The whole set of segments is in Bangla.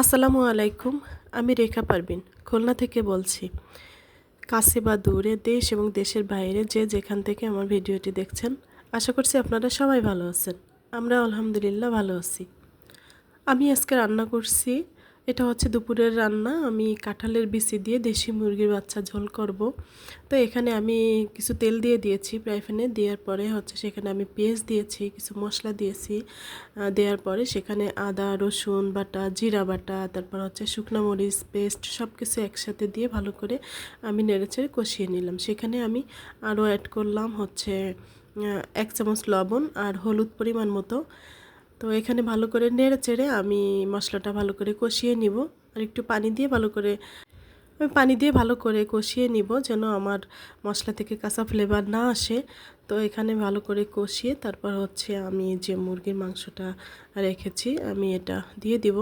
আসসালামু আলাইকুম, আমি রেখা পারবিন খুলনা থেকে বলছি। কাছে বা দূরে দেশ এবং দেশের বাইরে যে যেখান থেকে আমার ভিডিওটি দেখছেন, আশা করছি আপনারা সবাই ভালো আছেন। আমরা আলহামদুলিল্লাহ ভালো আছি। আমি আজকে রান্না করছি এটা হচ্ছে দুপুরের রান্না। আমি কাঁঠালের বিচি দিয়ে দেশি মুরগির বাচ্চা ঝোল করব। তো এখানে আমি কিছু তেল দিয়ে দিয়েছি ফ্রাই প্যানে। দেওয়ার পরে হচ্ছে সেখানে আমি পেঁয়াজ দিয়েছি, কিছু মশলা দিয়েছি। দেওয়ার পরে সেখানে আদা, রসুন বাটা, জিরা বাটা, তারপর হচ্ছে শুকনো মরিচ, পেস্ট সব কিছু একসাথে দিয়ে ভালো করে আমি নেড়েচেড়ে কষিয়ে নিলাম। সেখানে আমি আরও অ্যাড করলাম হচ্ছে এক চামচ লবণ আর হলুদ পরিমাণ মতো তো এখানে ভালো করে নেড়ে চেড়ে আমি মশলাটা ভালো করে কষিয়ে নিব আর একটু পানি দিয়ে ভালো করে, আমি পানি দিয়ে ভালো করে কষিয়ে নিব যেন আমার মশলা থেকে কাঁচা ফ্লেভার না আসে। তো এখানে ভালো করে কষিয়ে তারপর হচ্ছে আমি যে মুরগির মাংসটা রেখেছি আমি এটা দিয়ে দিব।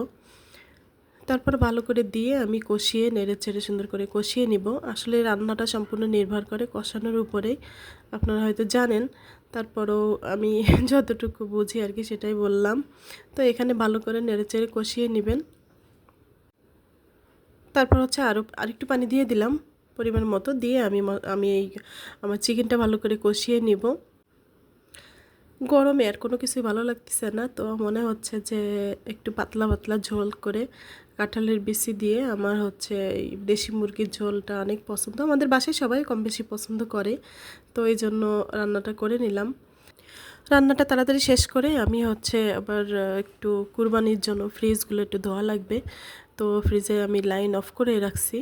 তারপর ভালো করে দিয়ে আমি কষিয়ে নেড়ে চেড়ে সুন্দর করে কষিয়ে নিব। আসলে রান্নাটা সম্পূর্ণ নির্ভর করে কষানোর উপরেই। আপনারা হয়তো জানেন তারপরও আমি যতটুকু বুঝি আর কি সেটাই বললাম। তো এখানে ভালো করে নেড়ে চেড়ে কষিয়ে নেবেন। তারপর হচ্ছে আরও আরেকটু পানি দিয়ে দিলাম পরিমাণ মতো। দিয়ে আমি আমি এই, আমার চিকেনটা ভালো করে কষিয়ে নিব। গরমে আর কোনো কিছুই ভালো লাগতেছে না। তো মনে হচ্ছে যে একটু পাতলা পাতলা ঝোল করে কাঁঠালের বিচি দিয়ে আমার হচ্ছে দেশি মুরগির ঝোলটা অনেক পছন্দ। আমাদের বাসায় সবাই কম বেশি পছন্দ করে, তো এই জন্য রান্নাটা করে নিলাম। রান্নাটা তাড়াতাড়ি শেষ করে আমি হচ্ছে আবার একটু কুরবানির জন্য ফ্রিজগুলো একটু ধোয়া লাগবে, তো ফ্রিজে আমি লাইন অফ করে রাখছি।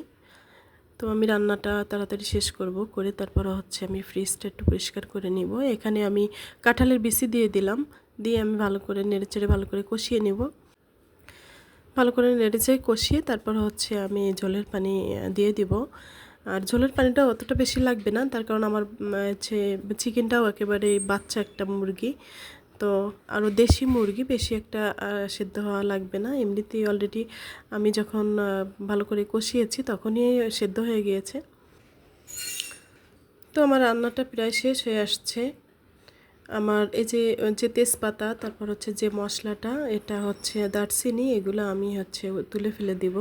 তো আমি রান্নাটা তাড়াতাড়ি শেষ করব, করে তারপর হচ্ছে আমি ফ্রিজটা একটু পরিষ্কার করে নিব। এখানে আমি কাঁঠালের বিচি দিয়ে দিলাম, দিয়ে আমি ভালো করে নেড়ে চেড়ে ভালো করে কষিয়ে নিব। ভালো করে নেড়ে চেড়ে কষিয়ে তারপর হচ্ছে আমি জলের পানি দিয়ে দিব। আর ঝোলের পানিটা অতটা বেশি লাগবে না, তার কারণ আমার হচ্ছে চিকেনটাও একেবারে বাচ্চা একটা মুরগি। তো আরও দেশি মুরগি বেশি একটা সেদ্ধ হওয়া লাগবে না। এমনিতেই অলরেডি আমি যখন ভালো করে কষিয়েছি তখনই সেদ্ধ হয়ে গিয়েছে। তো আমার রান্নাটা প্রায় শেষ হয়ে আসছে। আমার এই যে যে তেজপাতা, তারপর হচ্ছে যে মশলাটা, এটা হচ্ছে দারচিনি, এগুলো আমি হচ্ছে তুলে ফেলে দিব।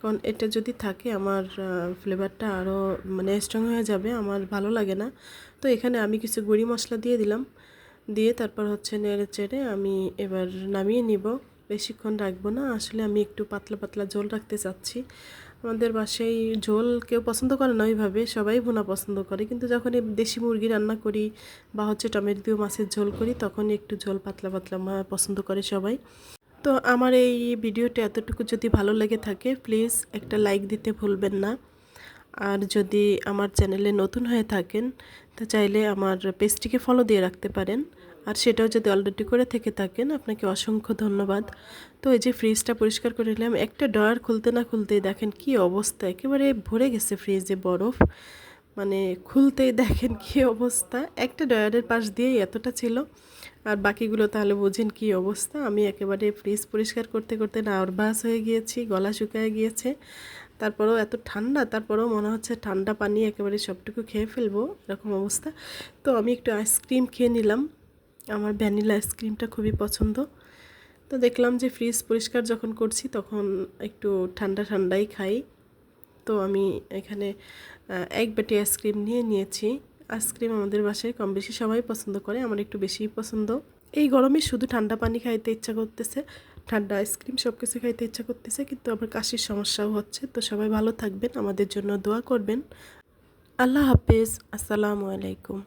কারণ এটা যদি থাকে, আমার ফ্লেভারটা আরও মানে স্ট্রং হয়ে যাবে, আমার ভালো লাগে না। তো এখানে আমি কিছু গুঁড়ি মশলা দিয়ে দিলাম। দিয়ে তারপর হচ্ছে নেড়ে চেড়ে আমি এবার নামিয়ে নিব। বেশিক্ষণ রাখব না, আসলে আমি একটু পাতলা পাতলা জল রাখতে চাচ্ছি। আমাদের বাসায় ঝোল কেউ পছন্দ করে না ওইভাবে, সবাই ভুনা পছন্দ করে। কিন্তু যখন দেশি মুরগি রান্না করি বা হচ্ছে টমেটো দিয়ে মাছের ঝোল করি, তখন একটু ঝোল পাতলা পাতলা পছন্দ করে সবাই। তো আমার এই ভিডিওটা এতটুকু যদি ভালো লেগে থাকে, প্লিজ একটা লাইক দিতে ভুলবেন না। আর যদি আমার চ্যানেলে নতুন হয়ে থাকেন, তো চাইলে আমার পেজটিকে ফলো দিয়ে রাখতে পারেন। আর সেটাও যদি অলরেডি করে থেকে থাকেন, আপনাকে অসংখ্য ধন্যবাদ। তো এই যে ফ্রিজটা পরিষ্কার করে নিলাম, একটা ডয়ার খুলতে না খুলতেই দেখেন কি অবস্থা, একেবারে ভরে গেছে ফ্রিজে বরফ। মানে খুলতেই দেখেন কি অবস্থা, একটা ডয়ারের পাশ দিয়েই এতটা ছিল। আর বাকিগুলো তাহলে বোঝেন কি অবস্থা, আমি একেবারে ফ্রিজ পরিষ্কার করতে করতে নার্ভাস হয়ে গিয়েছি, গলা শুকায় গিয়েছে। তারপরেও এত ঠান্ডা, তারপরেও মনে হচ্ছে ঠান্ডা পানি একেবারে সবটুকু খেয়ে ফেলব, এরকম অবস্থা। তো আমি একটু আইসক্রিম খেয়ে নিলাম। আমার ভ্যানিলা আইসক্রিমটা খুবই পছন্দ। তো দেখলাম যে ফ্রিজ পরিষ্কার যখন করছি তখন একটু ঠান্ডা ঠান্ডাই খাই। তো আমি এখানে এক বেটি আইসক্রিম নিয়ে নিয়েছি। আইসক্রিম আমাদের বাসায় কম বেশি সবাই পছন্দ করে, আমার একটু বেশিই পছন্দ। এই গরমে শুধু ঠান্ডা পানি খাইতে ইচ্ছা করতেছে, ঠান্ডা আইসক্রিম সব কিছু খাইতে ইচ্ছা করতেছে, কিন্তু আবার কাশির সমস্যাও হচ্ছে। তো সবাই ভালো থাকবেন, আমাদের জন্য দোয়া করবেন। আল্লাহ হাফেজ, আসসালামু আলাইকুম।